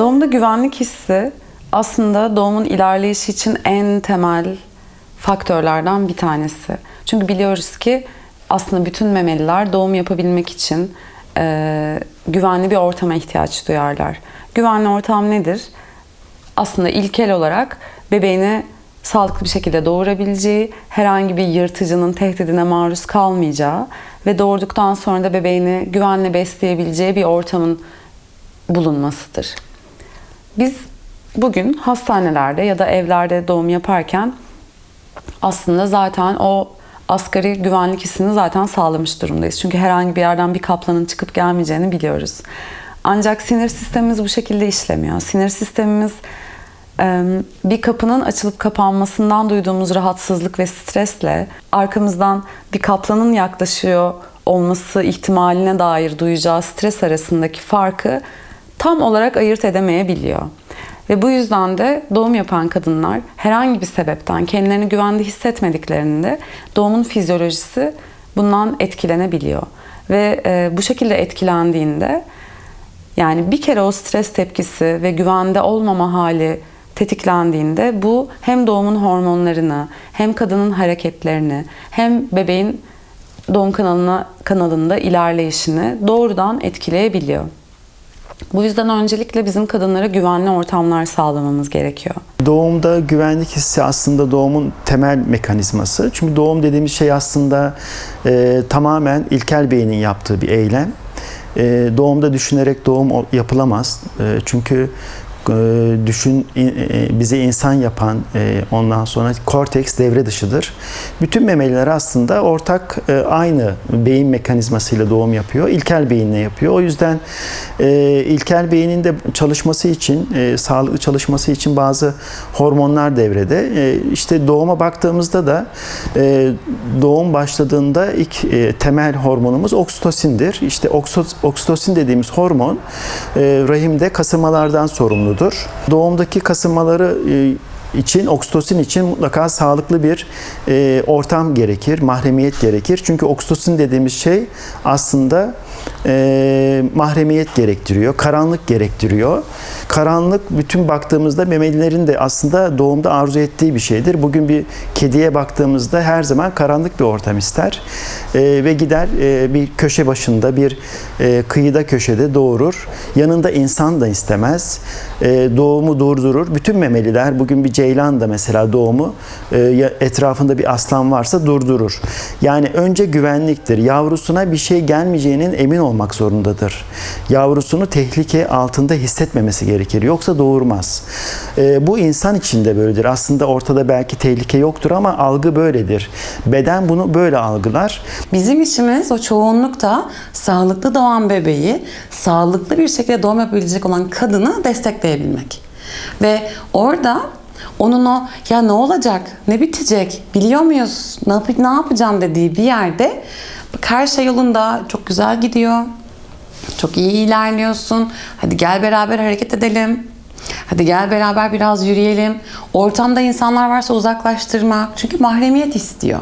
Doğumda güvenlik hissi aslında doğumun ilerleyişi için en temel faktörlerden bir tanesi. Çünkü biliyoruz ki aslında bütün memeliler doğum yapabilmek için e, güvenli bir ortama ihtiyaç duyarlar. Güvenli ortam nedir? Aslında ilkel olarak bebeğini sağlıklı bir şekilde doğurabileceği, herhangi bir yırtıcının tehdidine maruz kalmayacağı ve doğurduktan sonra da bebeğini güvenle besleyebileceği bir ortamın bulunmasıdır. Biz bugün hastanelerde ya da evlerde doğum yaparken aslında zaten o asgari güvenlik hissini zaten sağlamış durumdayız. Çünkü herhangi bir yerden bir kaplanın çıkıp gelmeyeceğini biliyoruz. Ancak sinir sistemimiz bu şekilde işlemiyor. Sinir sistemimiz bir kapının açılıp kapanmasından duyduğumuz rahatsızlık ve stresle arkamızdan bir kaplanın yaklaşıyor olması ihtimaline dair duyacağı stres arasındaki farkı tam olarak ayırt edemeyebiliyor. Ve bu yüzden de doğum yapan kadınlar herhangi bir sebepten kendilerini güvende hissetmediklerinde doğumun fizyolojisi bundan etkilenebiliyor. Ve e, bu şekilde etkilendiğinde yani bir kere o stres tepkisi ve güvende olmama hali tetiklendiğinde bu hem doğumun hormonlarını, hem kadının hareketlerini, hem bebeğin doğum kanalına kanalında ilerleyişini doğrudan etkileyebiliyor. Bu yüzden öncelikle bizim kadınlara güvenli ortamlar sağlamamız gerekiyor. Doğumda güvenlik hissi aslında doğumun temel mekanizması. Çünkü doğum dediğimiz şey aslında e, tamamen ilkel beynin yaptığı bir eylem. E, doğumda düşünerek doğum yapılamaz. E, çünkü düşün e, bizi insan yapan e, ondan sonra korteks devre dışıdır. Bütün memeliler aslında ortak e, aynı beyin mekanizmasıyla doğum yapıyor. İlkel beyinle yapıyor. O yüzden ilkel beynin de çalışması için, sağlıklı çalışması için bazı hormonlar devrede. İşte doğuma baktığımızda da doğum başladığında ilk temel hormonumuz oksitosindir. İşte oksitosin dediğimiz hormon rahimde kasılmalardan sorumludur. Doğumdaki kasılmaları e, için, oksitosin için mutlaka sağlıklı bir e, ortam gerekir, mahremiyet gerekir. Çünkü oksitosin dediğimiz şey aslında e, mahremiyet gerektiriyor, karanlık gerektiriyor. Karanlık bütün baktığımızda memelilerin de aslında doğumda arzu ettiği bir şeydir. Bugün bir kediye baktığımızda her zaman karanlık bir ortam ister E, ve gider e, bir köşe başında, bir e, kıyıda köşede doğurur. Yanında insan da istemez. E, doğumu durdurur. Bütün memeliler bugün bir ceylan da mesela doğumu e, etrafında bir aslan varsa durdurur. Yani önce güvenliktir. Yavrusuna bir şey gelmeyeceğinin emin olmak zorundadır. Yavrusunu tehlike altında hissetmemesi gerekir. Yoksa doğurmaz. E, bu insan için de böyledir. Aslında ortada belki tehlike yoktur ama algı böyledir. Beden bunu böyle algılar. Bizim işimiz o çoğunlukta sağlıklı doğan bebeği sağlıklı bir şekilde doğum yapabilecek olan kadını destekleyebilmek. Ve orada onun o ya ne olacak, ne bitecek, biliyor muyuz, ne, yap- ne yapacağım dediği bir yerde bak her şey yolunda, çok güzel gidiyor, çok iyi ilerliyorsun, hadi gel beraber hareket edelim. Hadi gel beraber biraz yürüyelim. Ortamda insanlar varsa uzaklaştırmak. Çünkü mahremiyet istiyor.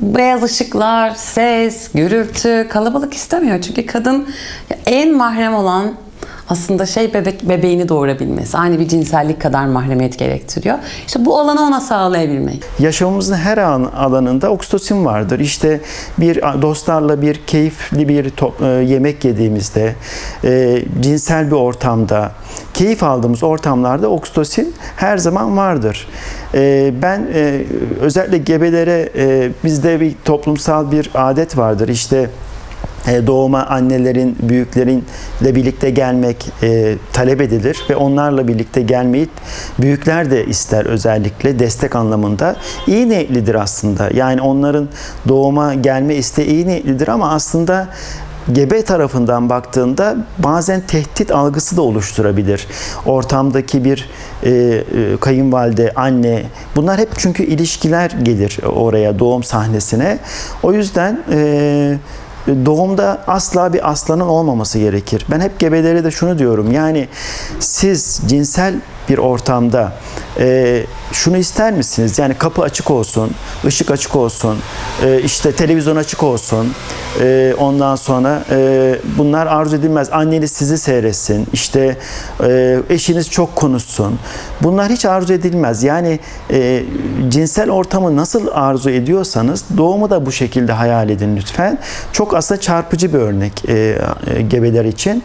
Beyaz ışıklar, ses, gürültü, kalabalık istemiyor. Çünkü kadın en mahrem olan aslında şey bebek bebeğini doğurabilmesi. Aynı bir cinsellik kadar mahremiyet gerektiriyor. İşte bu alanı ona sağlayabilmek. Yaşamımızın her an alanında oksitosin vardır. İşte bir dostlarla bir keyifli bir to- e, yemek yediğimizde, e, cinsel bir ortamda, keyif aldığımız ortamlarda oksitosin her zaman vardır. E, ben e, özellikle gebelere e, bizde bir toplumsal bir adet vardır. İşte doğuma annelerin, büyüklerinle birlikte gelmek e, talep edilir ve onlarla birlikte gelmeyi büyükler de ister özellikle destek anlamında. İyi niyetlidir aslında. Yani onların doğuma gelme isteği iyi niyetlidir ama aslında gebe tarafından baktığında bazen tehdit algısı da oluşturabilir. Ortamdaki bir e, e, kayınvalide, anne bunlar hep çünkü ilişkiler gelir oraya doğum sahnesine. O yüzden e, doğumda asla bir aslanın olmaması gerekir. Ben hep gebelere de şunu diyorum. Yani siz cinsel bir ortamda e, şunu ister misiniz? Yani kapı açık olsun, ışık açık olsun, e, işte televizyon açık olsun. E, ondan sonra e, bunlar arzu edilmez. Anneniz sizi seyretsin, işte e, eşiniz çok konuşsun. Bunlar hiç arzu edilmez. Yani e, cinsel ortamı nasıl arzu ediyorsanız doğumu da bu şekilde hayal edin lütfen. Çok aslında çarpıcı bir örnek e, e, gebeler için.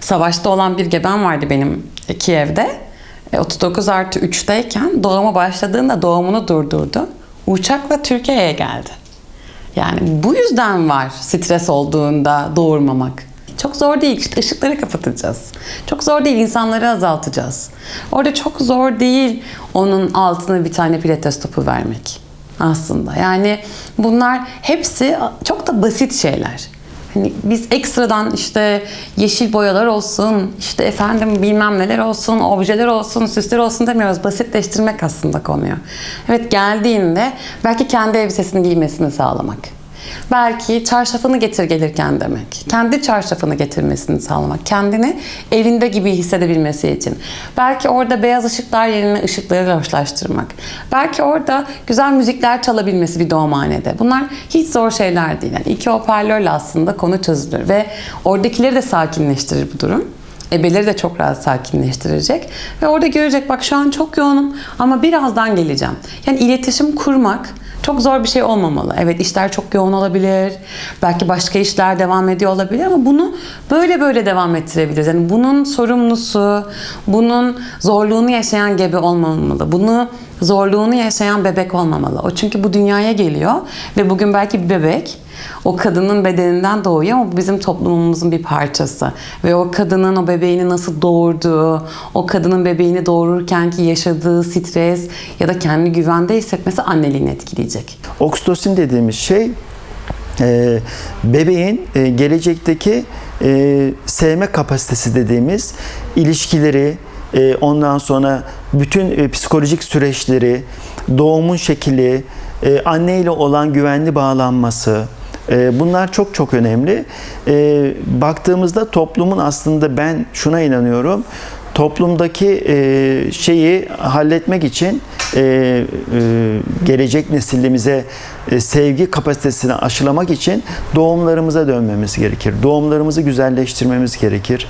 Savaşta olan bir gebem vardı benim Kiev'de. E, 39 artı 3'teyken doğuma başladığında doğumunu durdurdu. Uçakla Türkiye'ye geldi. Yani bu yüzden var stres olduğunda doğurmamak. Çok zor değil. İşte ışıkları kapatacağız. Çok zor değil. insanları azaltacağız. Orada çok zor değil onun altına bir tane pilates topu vermek aslında. Yani bunlar hepsi çok da basit şeyler. Hani biz ekstradan işte yeşil boyalar olsun, işte efendim bilmem neler olsun, objeler olsun, süsler olsun demiyoruz. Basitleştirmek aslında konuyu. Evet geldiğinde belki kendi elbisesini giymesini sağlamak. Belki çarşafını getir gelirken demek. Kendi çarşafını getirmesini sağlamak. Kendini evinde gibi hissedebilmesi için. Belki orada beyaz ışıklar yerine ışıkları hoşlaştırmak. Belki orada güzel müzikler çalabilmesi bir doğumhanede. Bunlar hiç zor şeyler değil. Yani iki hoparlörle aslında konu çözülür ve oradakileri de sakinleştirir bu durum. Ebeleri de çok rahat sakinleştirecek. Ve orada görecek bak şu an çok yoğunum ama birazdan geleceğim. Yani iletişim kurmak çok zor bir şey olmamalı. Evet işler çok yoğun olabilir. Belki başka işler devam ediyor olabilir ama bunu böyle böyle devam ettirebiliriz. Yani bunun sorumlusu, bunun zorluğunu yaşayan gebe olmamalı. Bunu zorluğunu yaşayan bebek olmamalı. O çünkü bu dünyaya geliyor ve bugün belki bir bebek o kadının bedeninden doğuyor ama bu bizim toplumumuzun bir parçası. Ve o kadının o bebeğini nasıl doğurduğu, o kadının bebeğini doğururken ki yaşadığı stres ya da kendi güvende hissetmesi anneliğini etkileyecek. Oksitosin dediğimiz şey e, bebeğin e, gelecekteki e, sevme kapasitesi dediğimiz ilişkileri, e, ondan sonra bütün e, psikolojik süreçleri, doğumun şekli, e, anne ile olan güvenli bağlanması, e, bunlar çok çok önemli. E, baktığımızda toplumun aslında ben şuna inanıyorum, toplumdaki şeyi halletmek için gelecek neslimize e, sevgi kapasitesini aşılamak için doğumlarımıza dönmemiz gerekir. Doğumlarımızı güzelleştirmemiz gerekir.